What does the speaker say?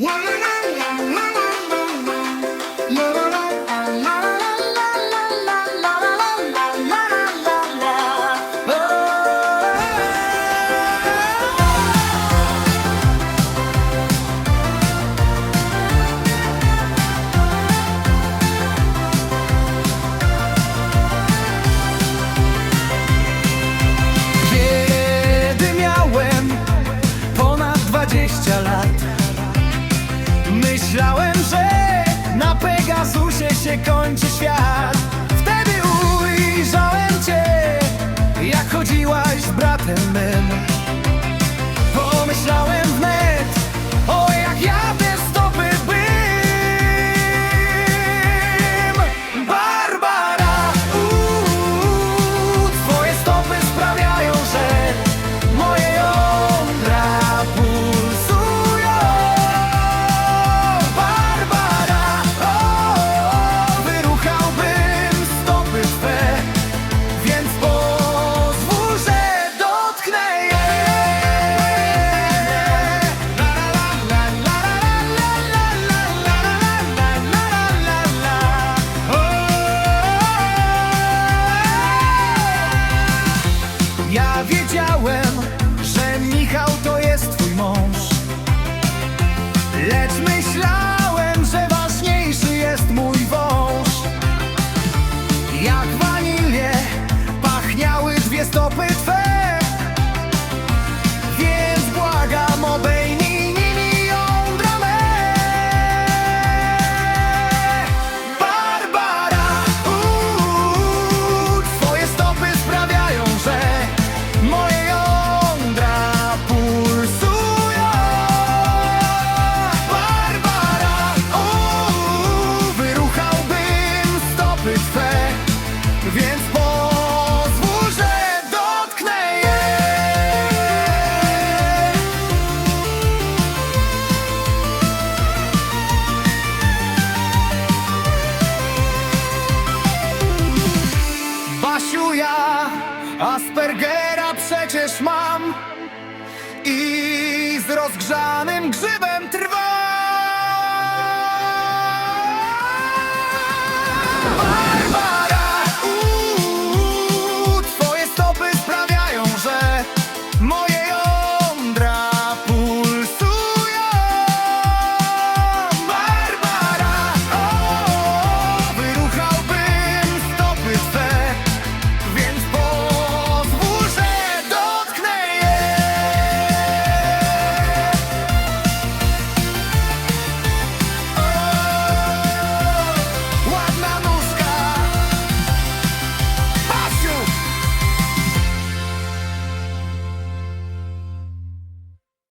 la la la la Myślałem, że na Pegasusie się kończy świat Ja wiedziałem, że Michał to jest twój mąż. Lecz myślałem, że ważniejszy jest mój wąż. Jak wanilię pachniały dwie stopy twe Aspergera przecież mam I z rozgrzanym grzybem trwam